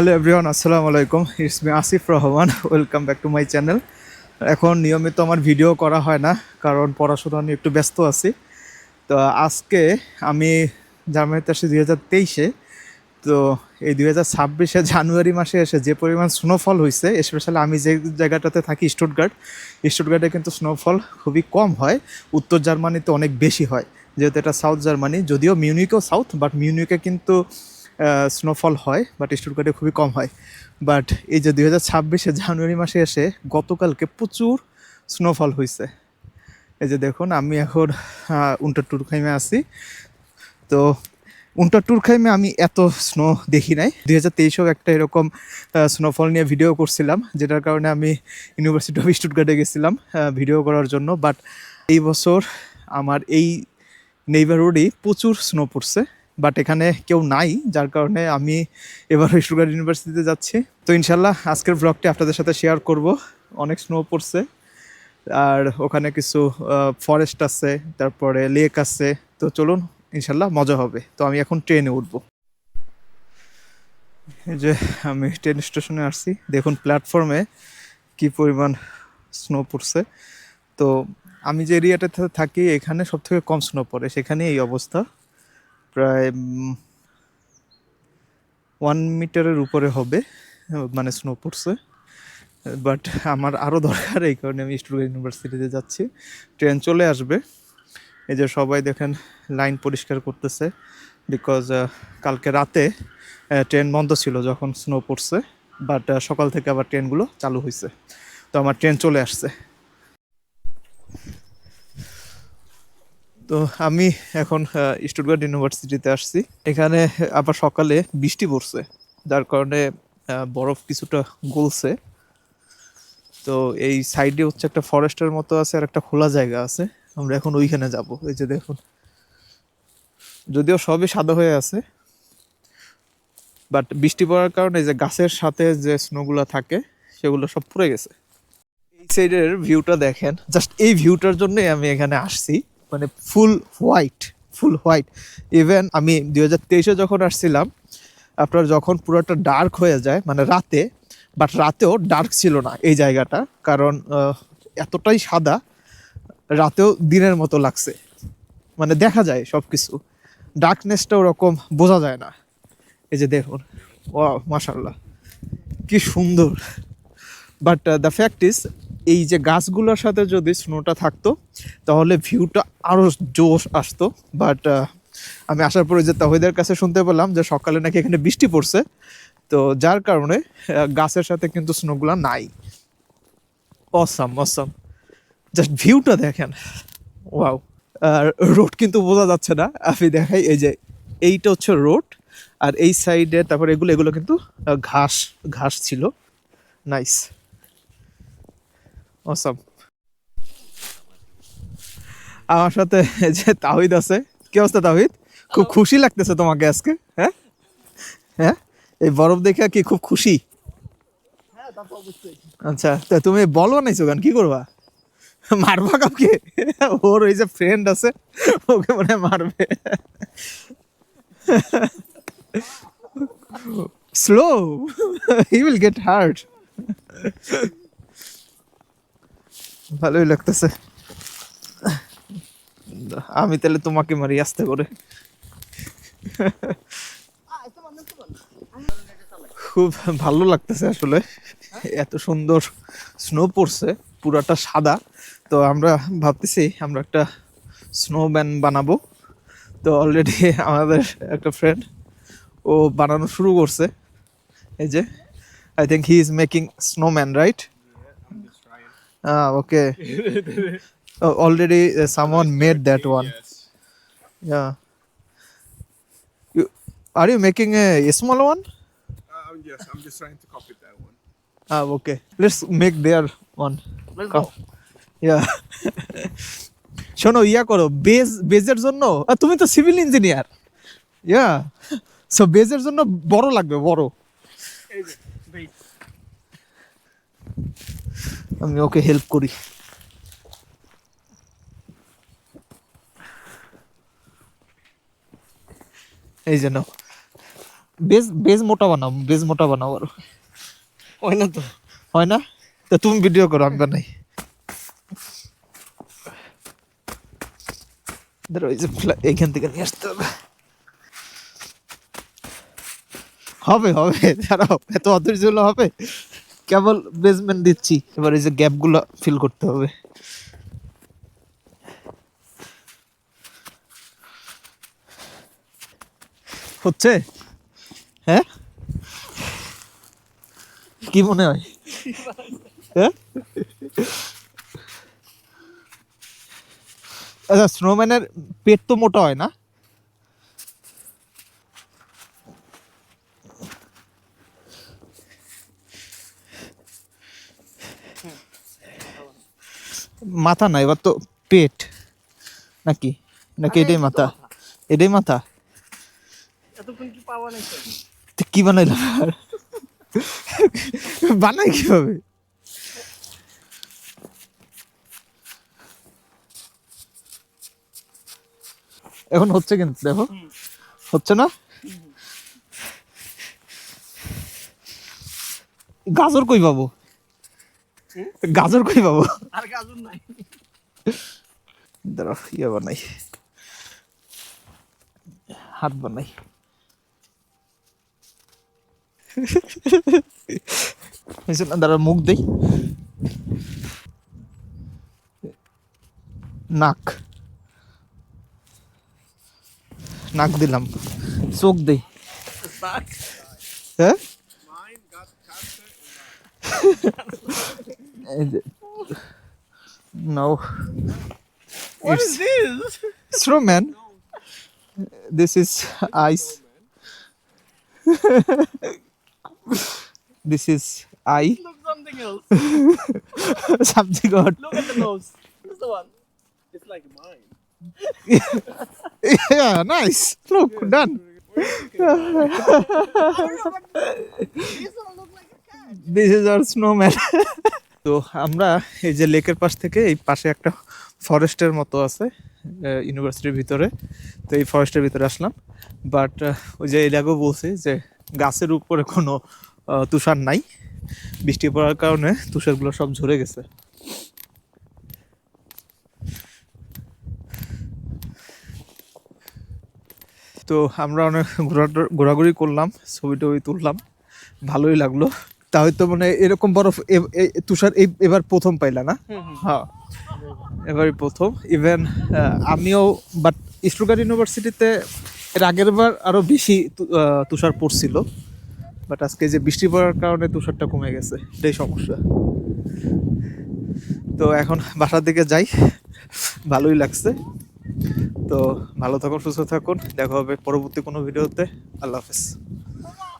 Hello everyone আসসালামু আলাইকুম it's me Asif Rahman welcome back to my channel এখন নিয়মিত আমার ভিডিও করা হয় না, কারণ পড়াশোনা নিয়ে একটু ব্যস্ত আছি। তো আজকে আমি জার্মানিতে আসি দুই হাজার তেইশে, তো এই দুই হাজার ছাব্বিশে জানুয়ারি মাসে এসে যে পরিমাণ স্নোফল হয়েছে স্পেশালি আমি যে জায়গাটাতে থাকি স্টুটগার্ড স্টুটগার্ডে কিন্তু স্নোফল খুবই কম হয়। উত্তর জার্মানিতে অনেক বেশি হয়, যেহেতু এটা সাউথ জার্মানি যদিও মিউনিকও সাউথ বাট মিউনিকে কিন্তু স্নোফল হয় বাট স্টুটগার্ডে খুবই কম হয়। বাট এই যে দুই হাজার ছাব্বিশে জানুয়ারি মাসে এসে গতকালকে প্রচুর স্নোফল হয়েছে এই যে দেখুন, আমি এখন উন্টার টুরখাইমে আছি। তো উন্টার টুরখাইমে আমি এত স্নো দেখি নাই। দুই হাজার তেইশেও একটা এরকম স্নোফল নিয়ে ভিডিও করছিলাম, যেটার কারণে আমি ইউনিভার্সিটি অফ স্টুটগার্ডে গেছিলাম ভিডিও করার জন্য। বাট এই বছর আমার এই নেইবারহুডেই প্রচুর স্নো পড়ছে। বাট এখানে কেউ নাই, যার কারণে আমি এবার সুগার ইউনিভার্সিটিতে যাচ্ছি। তো ইনশাল্লাহ আজকের ব্লগটি আপনাদের সাথে শেয়ার করব। অনেক স্নো পড়ছে, আর ওখানে কিছু ফরেস্ট আছে, তারপরে লেক আছে। তো চলুন ইনশাল্লাহ মজা হবে। তো আমি এখন ট্রেনে উঠবো। এই যে আমি ট্রেন স্টেশনে আসছি। দেখুন প্ল্যাটফর্মে কি পরিমাণ স্নো পড়ছে। তো আমি যে এরিয়াটাতে থাকি, এখানে সব থেকে কম স্নো পড়ে। সেখানে এই অবস্থা। প্রায় ওয়ান মিটারের উপরে হবে মানে স্নো পড়ছে। বাট আমার আরও দরকার এই কারণে আমি স্টুডেন্ট ইউনিভার্সিটিতে যাচ্ছি। ট্রেন চলে আসবে। এই যে সবাই দেখেন লাইন পরিষ্কার করতেছে বিকজ কালকে রাতে ট্রেন বন্ধ ছিল যখন স্নো পড়ছে। বাট সকাল থেকে আবার ট্রেনগুলো চালু হয়েছে তো আমার ট্রেন চলে আসছে। তো আমি এখন স্টুটগার্ড ইউনিভার্সিটিতে আসছি। এখানে আবার সকালে বৃষ্টি পড়ছে, যার কারণে বরফ কিছুটা গলছে। তো এই সাইডে হচ্ছে একটা ফরেস্টের মতো আছে আর একটা খোলা জায়গা আছে। আমরা এখন ওইখানে যাব। এই যে দেখুন, যদিও সবই সাদা হয়ে আছে বাট বৃষ্টি পড়ার কারণে যে গাছের সাথে যে স্নোগুলো থাকে, সেগুলো সব পড়ে গেছে। এই সাইডের ভিউটা দেখেন, জাস্ট এই ভিউটার জন্যই আমি এখানে আসছি। মানে full white full white even আমি দুই হাজার তেইশে যখন আসছিলাম, আপনার যখন পুরোটা ডার্ক হয়ে যায় মানে রাতে বাট রাতেও ডার্ক ছিল না এই জায়গাটা, কারণ এতটাই সাদা, রাতেও দিনের মতো লাগছে। মানে দেখা যায় সব কিছু ডার্কনেসটা ওরকম বোঝা যায় না। এই যে দেখুন ও মাশাল্লাহ কি সুন্দর। বাট দ্য ফ্যাক্ট ইজ এই যে গাছগুলোর সাথে যদি স্নোটা থাকতো, তাহলে ভিউটা আরও জোশ আসতো। বাট আমি আসার পরে যে তাহিদের কাছে শুনতে পেলাম যে সকালে নাকি এখানে বৃষ্টি পড়ছে। তো যার কারণে গাছের সাথে কিন্তু স্নোগুলো নাই। অসাম অসাম জাস্ট ভিউটা দেখেন। ওয়াও আর রোড কিন্তু বোঝা যাচ্ছে না। আমি দেখাই, এই যে এইটা হচ্ছে রোড আর এই সাইডে তারপরে এগুলো এগুলো কিন্তু ঘাস ঘাস ছিল। নাইস অসাম আমার সাথে যে তাহিদ আছে। কি অবস্থা তাহিদ? খুব খুশি লাগতেছে তোমাকে আজকে হ্যাঁ? হ্যাঁ? এই বরফ দেখে কি খুব খুশি? আচ্ছা তা তুমি বল বানাইছো গান কি করবা? মারবা কাউকে? ওর ওই যে ফ্রেন্ড আছে ওকে মনে মারবে। Slow he will get hurt ভালোই লাগতেছে। আমি তাহলে তোমাকে মারি, আসতে করে। খুব ভালো লাগতেছে আসলে। এত সুন্দর স্নো পড়ছে, পুরাটা সাদা। তো আমরা ভাবতেছি আমরা একটা স্নো ব্যান বানাবো। তো অলরেডি আমাদের একটা ফ্রেন্ড ও বানানো শুরু করছে। এই যে I think he is making snowman right Ah, okay. oh, already uh, someone made that one. Yeah. You, are you making a, a small one? Uh, yes, I'm just trying to copy that one. Ah, okay. Let's make their one. Let's Come. Yeah. শোনো ইয়া করো base বেজের জন্য আহ, তুমি তো civil engineer yeah so বেজের জন্য বড় লাগবে বড় আমি ওকে হেল্প করি। এই যে নাও। বেজ বেজ মোটা বানাও বেজ মোটা বানাও আর। হয় না তো। হয় না? তো তুমি ভিডিও করো আমি বানাই। ধরো এই যে এইখান থেকে নিয়ে আসতে হবে। হবে হবে দাঁড়াও এত অধৈর্য হলে হবে? কেবল বেসমেন্ট দিচ্ছি। এবার এই যে গ্যাপগুলো ফিল করতে হবে। হচ্ছে? হ্যাঁ? কি মনে হয়? হ্যাঁ? আচ্ছা স্নোম্যানের পেট তো মোটা হয় না? মাথা না এবার তো পেট। নাকি? নাকি এটাই মাথা? এটাই মাথা? কি বানাইলাম আর? বানাই কীভাবে? এখন হচ্ছে কিন্তু দেখো। হচ্ছে না? গাজর কই পাবো? গাজর কই পাবো? আর গাজর নাই। দাঁড়াও ইয়ে বানাই। হাত বানাই। দাঁড়া মুখ দেই। নাক। নাক দিলাম। চোখ দেই। হ্যাঁ? Uh, no What It's- is this? snowman this is ice this is eye Look something else. something odd Look at the nose. This is the one. It's like mine. yeah nice look done These all look like a cat. this is our snowman তো আমরা এই যে লেকের পাশ থেকে এই পাশে একটা ফরেস্টের মতো আছে ইউনিভার্সিটির ভিতরে। তো এই ফরেস্টের ভিতরে আসলাম। বাট ওই যে এর আগেও বলছি যে গাছের উপরে কোনো তুষার নাই। বৃষ্টি পড়ার কারণে তুষারগুলো সব ঝরে গেছে। তো আমরা অনেক ঘোরা ঘোরাঘুরি করলাম ছবি টবি তুললাম। ভালোই লাগল। তা হয়তো মানে এরকম বরফ তুষার এবার প্রথম পাইলা না? হ্যাঁ। এবারই প্রথম। ইভেন আমিও বাট স্টুগার ইউনিভার্সিটিতে এর আগের বার আরও বেশি তুষার পড়ছিল। বাট আজকে যে বৃষ্টি পড়ার কারণে তুষারটা কমে গেছে। এটাই সমস্যা। তো এখন বাসার দিকে যাই। ভালোই লাগছে। তো ভালো থাকুন সুস্থ থাকুন। দেখা হবে পরবর্তী কোনো ভিডিওতে। আল্লাহ হাফেজ।